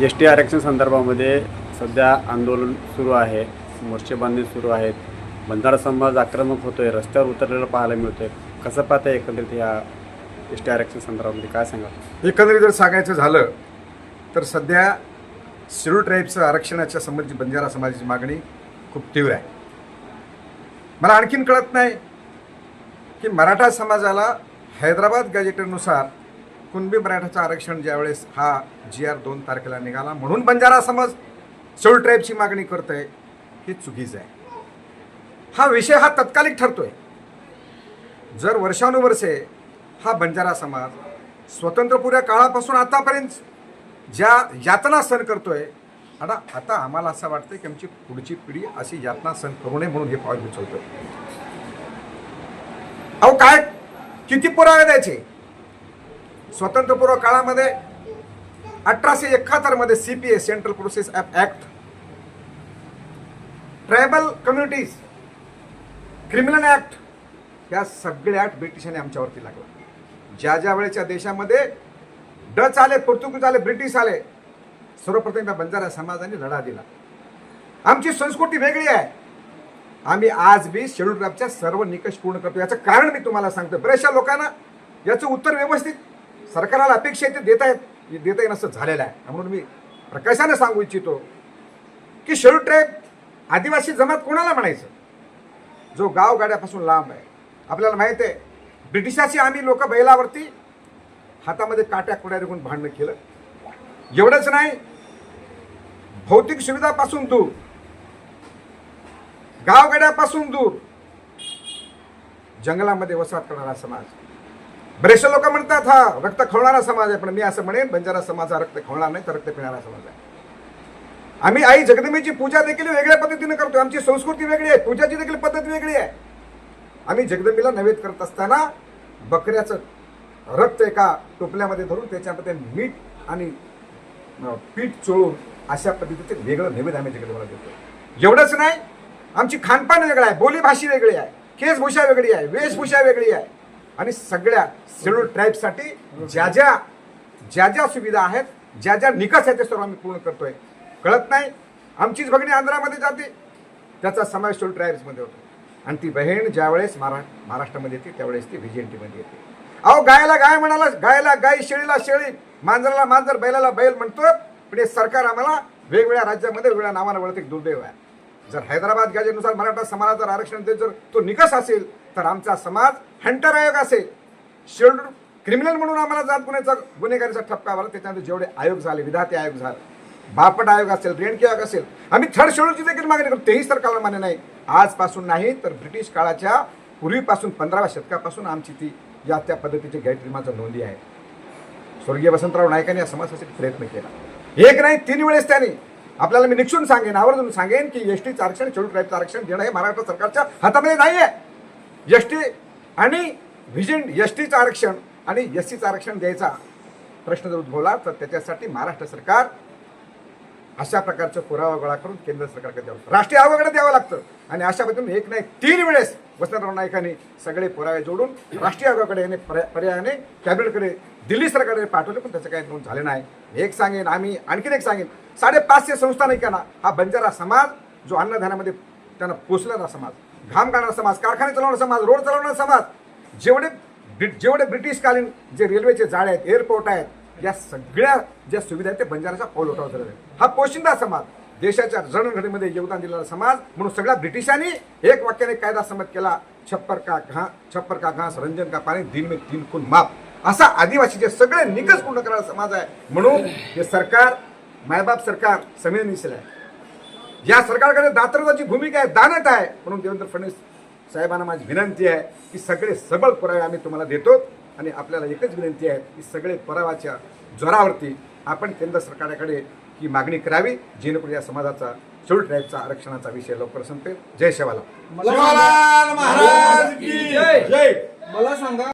S T आरक्षण संदर्भामध्ये सध्या आंदोलन सुरू आहे. मोर्चे बांधणी सुरू आहेत. बंजारा समाज आक्रमक होतो आहे रस्त्यावर उतरलेलं पाहायला मिळतोय. कसं पाहता एकंदरीत या एस टी आरक्षण संदर्भामध्ये? काय सांगा एकंदरीत जर सांगायचं झालं तर सध्या शेड्यूल ट्राईबचं आरक्षणाच्या संबंधित बंजारा समाजाची मागणी खूप तीव्र आहे. मला आणखीन कळत नाही की मराठा समाजाला हैदराबाद गॅजेटनुसार कुणबी मराठाचं आरक्षण ज्यावेळेस हा जी आर दोन तारखेला निघाला म्हणून बंजारा समाज सोल ट्राईबची मागणी करतोय हे चुकीचं आहे. हा विषय हा तत्कालिक ठरतोय. जर वर्षानुवर्षे हा बंजारा समाज स्वतंत्रपूर्व काळापासून आतापर्यंत ज्या यातना सहन करतोय आता आता आम्हाला असं वाटतं की आमची पुढची पिढी अशी यातना सहन करू नये म्हणून हे पाऊल उचलतोय. अहो काय किती पुरावे द्यायचे? स्वतंत्रपूर्व काळामध्ये अठराशे एकाहत्तरमध्ये C P S central process act tribal communities criminal act या सगळ्या ऍक्ट ब्रिटिशांनी आमच्यावरती लागला. ज्या ज्या वेळेच्या देशामध्ये डच आले पोर्तुगीज आले ब्रिटिश आले सर्वप्रथम या बंजारा समाजाने लढा दिला. आमची संस्कृती वेगळी आहे. आम्ही आज बी शेड्यूल ट्राईबच्या सर्व निकष पूर्ण करतो. याचं कारण मी तुम्हाला सांगतो बऱ्याचशा लोकांना याचं उत्तर व्यवस्थित सरकारला अपेक्षा आहे ते देता आहेत. देता येईन असं झालेलं आहे. म्हणून मी प्रकाशाने सांगू इच्छितो की शेड्यूल ट्राईब आदिवासी जमात कोणाला म्हणायचं? जो गावगाड्यापासून लांब आहे. आपल्याला माहीत आहे ब्रिटिशाची आम्ही लोक बैलावरती हातामध्ये काट्या कुड्या घेऊन भांडणं केलं. एवढंच नाही भौतिक सुविधापासून दूर गावगाड्यापासून दूर जंगलामध्ये वसाहत करणारा समाज. बरेचसे लोक म्हणतात हा रक्त खवणारा समाज आहे. पण मी असं म्हणेन बंजारा समाज हा रक्त खवणार नाही तर रक्त पिणारा समाज आहे. आम्ही आई जगदंबेची पूजा देखील वेगळ्या पद्धतीने करतो आमची संस्कृती वेगळी आहे पूजाची देखील पद्धत वेगळी आहे. आम्ही जगदंबेला नैवेद्य करत असताना बकऱ्याचं रक्त एका टोपल्यामध्ये धरून त्याच्यामध्ये मीठ आणि पीठ चोळून अशा पद्धतीचे वेगळं नैवेद्य आम्ही जगदंबेला देतो. एवढंच नाही आमची खानपान वेगळं आहे बोलीभाषी वेगळी आहे केसभूषा वेगळी आहे वेशभूषा वेगळी आहे. आणि सगळ्या शेड्यूल ट्राईबसाठी ज्या ज्या ज्या ज्या सुविधा आहेत ज्या ज्या निकष आहेत ते सर्व आम्ही पूर्ण करतोय. कळत नाही? आमचीच भगिनी आंध्रामध्ये जाते. त्याचा समावेश शेड्यूल ट्राईब्समध्ये होतो. आणि ती बहीण ज्यावेळेस महारा महाराष्ट्रामध्ये येते त्यावेळेस ती व्हिजेंटीमध्ये येते. अहो गायला गाय म्हणाला गायला गाय शेळीला शेळी मांजराला मांजर बैलाला बैल म्हणतो पण हे सरकार आम्हाला वेगवेगळ्या राज्यामध्ये वेगवेगळ्या नावानं वळते एक दुर्दैव आहे. जर हैदराबाद गाजेनुसार मराठा समाजाचा जर आरक्षण देत जर तो निकष असेल तर आमचा समाज हंटर आयोग असेल. शेड्यूल क्रिमिनल म्हणून आम्हाला जात गुन्ह्याचा गुन्हेगारीचा ठपका आला त्याच्यानंतर जेवढे आयोग झाले विधाते आयोग झाले बापट आयोग असेल रेणके आयोग असेल आम्ही थर्ड शेड्यूलची देखील मागणी करतो. तेही सरकारला मान्य नाही. आजपासून नाही तर ब्रिटिश काळाच्या पूर्वीपासून पंधराव्या शतकापासून आमची ती या त्या पद्धतीची गैरनिर्माचा नोंदी आहे. स्वर्गीय वसंतराव नायकांनी या समाजासाठी प्रयत्न केला. एक नाही तीन वेळेस त्यांनी आपल्याला मी निक्षून सांगेन आवर्जून सांगेन की एस टीचं आरक्षण शेड्यूल ट्राईबचं आरक्षण देणं हे महाराष्ट्र सरकारच्या हातामध्ये नाही आहे एस टी आणि व्हिजन एस टीचं आरक्षण आणि एस सीचं आरक्षण द्यायचा प्रश्न जर उद्भवला तर त्याच्यासाठी महाराष्ट्र सरकार अशा प्रकारचा पुरावा गोळा करून केंद्र सरकारकडे द्यावं राष्ट्रीय आयोगाकडे द्यावं लागतं. आणि अशा पद्धतीने एक नाही तीन वेळेस वसंतराव नाईकांनी सगळे पुरावे जोडून राष्ट्रीय आयोगाकडे याने पर्या- पर्यायाने कॅबिनेटकडे दिल्ली सरकारकडे पाठवले पण त्याचं काही नोंद झाले नाही. एक सांगेन आम्ही आणखीन एक सांगेन. साडेपाचशे संस्थानिकांना हा बंजारा समाज जो अन्नधान्यामध्ये त्यांना पोचलेला समाज घाम गाणारा समाज कारखाने चालवणारा समाज रोड चालवणारा समाज जेवढे जेवढे ब्रिटिशकालीन जे रेल्वेचे जाळे आहेत एअरपोर्ट आहेत या सगळ्या ज्या सुविधा आहेत ते बंजाराचा पाऊल उठाव झालेला आहे. हा पोशिंदा समाज देशाच्या जडणघडीमध्ये योगदान दिलेला समाज म्हणून सगळ्या ब्रिटिशांनी एक वाक्याने कायदा संमत केला छप्पर का घा छप्पर का घास रंजन का पाणी दिन में तीन खून माप असा आदिवासीचे सगळे निकष पूर्ण करणारा समाज आहे म्हणून हे सरकार मायबाप सरकार संवेदनशील आहे. या सरकारकडे दातृत्वाची भूमिका आहे दानत आहे. म्हणून देवेंद्र फडणवीस साहेबांना माझी विनंती आहे की सगळे सबळ पुरावे आम्ही तुम्हाला देतो आणि आपल्याला एकच विनंती आहे की सगळे पुराव्याच्या जोरावरती आपण केंद्र सरकारकडे ही मागणी करावी जेणेकरून या समाजाचा शेड्यूल ट्राईबचा आरक्षणाचा विषय लवकर संपेल. जय शेवाला शिवलाल महाराज की जय मला सांगा